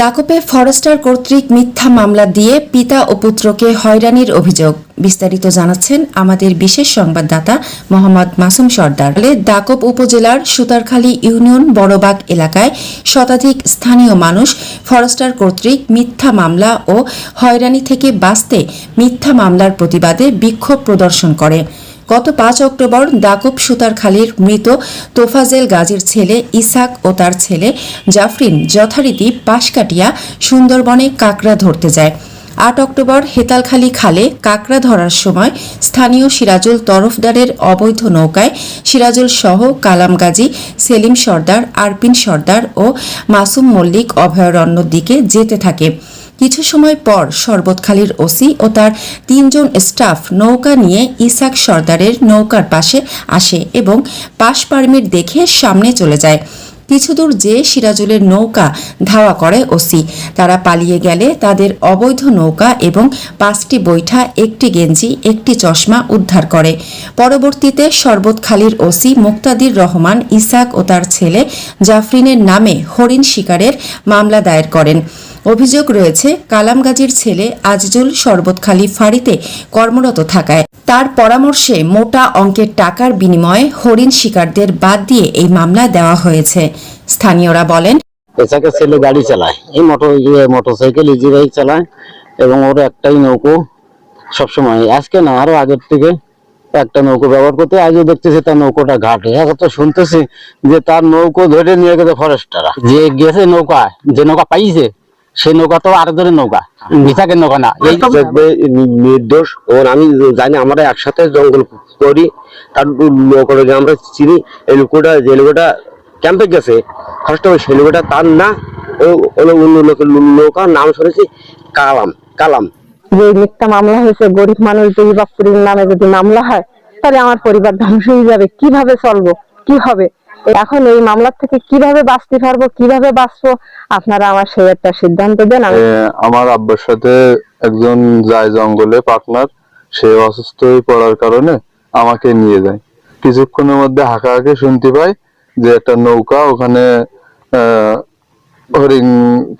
দাকপে Forster কর্তৃক মিথ্যা মামলা দিয়ে পিতা ও পুত্রকে হয়রানির অভিযোগ। বিস্তারিত জানাচ্ছেন আমাদের বিশেষ সংবাদদাতা মোহাম্মদ মাসুম সর্দার। দাকপ উপজেলার সুতারখালী ইউনিয়ন বড়বাগ এলাকায় শতাধিক স্থানীয় মানুষ ফরেস্টার কর্তৃক মিথ্যা মামলা ও হয়রানি থেকে বাঁচতে মিথ্যা মামলার প্রতিবাদে বিক্ষোভ প্রদর্শন করে। গত পাঁচ অক্টোবর দাকুব সুতারখালীর মৃত তোফাজেল গাজীর ছেলে ইসাক ও তার ছেলে জাফরিন যথারীতি পাশ কাটিয়া সুন্দরবনে কাকড়া ধরতে যায়। আট অক্টোবর হেতালখালী খালে কাকড়া ধরার সময় স্থানীয় সিরাজুল তরফদারের অবৈধ নৌকায় সিরাজুল সহ কালাম গাজী, সেলিম সর্দার, আরপিন সর্দার ও মাসুম মল্লিক অভয়ারণ্যর দিকে যেতে থাকে। কিছু সময় পর শরবতখালীর ওসি ও তার তিনজন স্টাফ নৌকা নিয়ে ইসাক সর্দারের নৌকার পাশে আসে এবং পাশ পারমিট দেখে সামনে চলে যায়। কিছু দূর যে সিরাজুলের নৌকা ধাওয়া করে ওসি। তারা পালিয়ে গেলে তাদের অবৈধ নৌকা এবং পাঁচটি বৈঠা, একটি গেঞ্জি, একটি চশমা উদ্ধার করে। পরবর্তীতে শরবতখালীর ওসি মুক্তাদির রহমান, ইসাক ও তার ছেলে জাফরিনের নামে হরিণ শিকারের মামলা দায়ের করেন। অভিযোগ রয়েছে, কালামগাজীর ছেলে আজিজুল শরবতখালী ফাঁড়িতে কর্মরত থাকায়। তার পরামর্শে মোটা অঙ্কের টাকার বিনিময়ে হরিণ শিকারদের বাদ দিয়ে এই মামলা দেওয়া হয়েছে। স্থানীয়রা বলেন পেশাকে ছেলে গাড়ি চালায়, এই motor motorcycle easy bike চালায়, এবং ওর একটাই নৌকো সবসময়। আজকে না, আরও আগের থেকে একটা নৌকো ব্যবহার করতে, আজও দেখতেছি তার নৌকোটা ঘাটে। এখন তো শুনতেছি যে তার নৌকো ধরে নিয়ে গেছে ফরেস্টাররা যে গেছে নৌকা যে নৌকা পাইছে সেই নৌকা তো আরেকজনের নৌকা বিশাখের নৌকা না। এই নির্দোষ এবং আমি জানি আমরা একসাথে জঙ্গল করি তার যে আমরা চিনি এই লোকটা যে লোকটা ক্যাম্পে গেছে ফার্স্ট সেই লোকটা তার না ও অন্য লোকের নৌকার নাম শুনেছি কালাম কালাম। যে মিথ্যা মামলা হয়েছে গরিব মানুষ যদি বাপুরির নামে যদি মামলা হয় তাহলে আমার পরিবার ধ্বংস হয়ে যাবে। কীভাবে চলবো? কি হবে এখন এই মামলার থেকে কীভাবে বাঁচতে পারব, কীভাবে বাঁচবো, আপনারা আমার সেই একটা সিদ্ধান্ত দেন আমার আব্বার সাথে একজন যায় জঙ্গলে পার্টনার, সে অসুস্থ হয়ে পড়ার কারণে আমাকে নিয়ে যায়। কিছুক্ষণের মধ্যে হাঁকা হাঁকাহাঁকি শুনতে পাই যে একটা নৌকা ওখানে হরিণ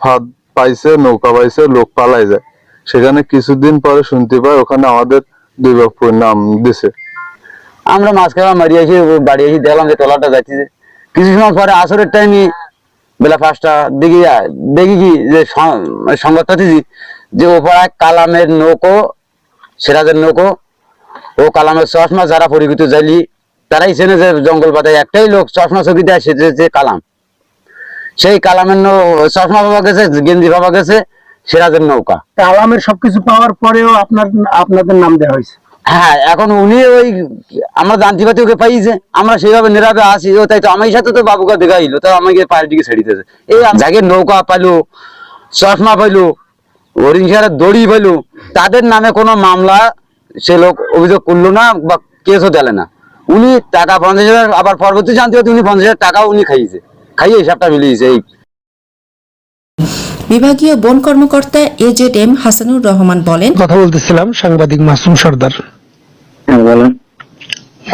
ফাঁদ পাইছে, নৌকা পাইছে, লোক পালাই যায়। সেখানে কিছুদিন পরে শুনতে পাই ওখানে আমাদের দুই বাপুর নাম দিছে। আমরা মাছ খাওয়া মারি এসে বাড়ি এসে দেখলাম যে টলাটা যাচ্ছে কিছু সময় পরে আসরের টাইমে বেলা পাঁচটা দেখি দেখি কি যে সং- মানে সংবাদ পাচ্ছি যে ওপাড়ায় কালামের নৌকো, সিরাজের নৌকো ও কালামের চশমা যারা পরিচিত জালি তারাই চেনে যে জঙ্গল পাতায় একটাই লোক চশমা চকি দেয়, সে যে কালাম। সেই কালামের চশমা পাওয়া গেছে, গেঞ্জি পাওয়া গেছে, সিরাজের নৌকা। আলামের সবকিছু পাওয়ার পরেও আপনার আপনাদের নাম দেওয়া হয়েছে। হ্যাঁ এখন উনি ওই আমরা জানতে পারছি ওকে পাইছে আমরা সেইভাবে নিরাপে আসি ও তাই তো আমার সাথে তো বাবুকে দেখাইলো তো আমাকে পায়ের দিকে ছেড়ে দিতেছে এই যাকে নৌকা পাইলো চশমা পাইলো হরিণ শিকারের দড়ি পাইলো তাদের নামে কোনো মামলা সে লোক অভিযোগ করল না বা কেসও দিলে না। উনি টাকা পঞ্চাশ হাজার আবার পরবর্তী জানতে পারছি উনি পঞ্চাশ হাজার টাকাও উনি খাইয়েছে খাইয়ে হিসাবটা মিলিয়েছে এই। বিভাগীয় বন কর্মকর্তা এজেড এম হাসানুর রহমান বলেন কথা বলতেছিলাম সাংবাদিক মাসুম সর্দার।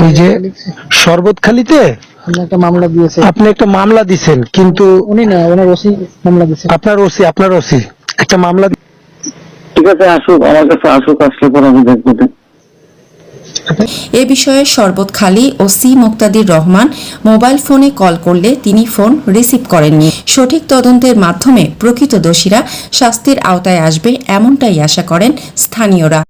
ওই যে শরবতখালিতে একটা মামলা দিয়েছে। আপনি একটা মামলা দিছেন কিন্তু উনি না ওনার ওসি মামলা দিয়েছে। আপনার ওসি আপনার ওসি একটা মামলা ঠিক আছে আসুক আমার কাছে আসুক আসলে পরে আমি দেখব। এ বিষয়ে Sharbatkhali O C Muktadir Rahman mobile ফোনে কল করলে তিনি ফোন রিসিভ করেননি। সঠিক তদন্তের মাধ্যমে প্রকৃত দোষীরা শাস্তির আওতায় আসবে এমনটাই আশা করেন স্থানীয়রা।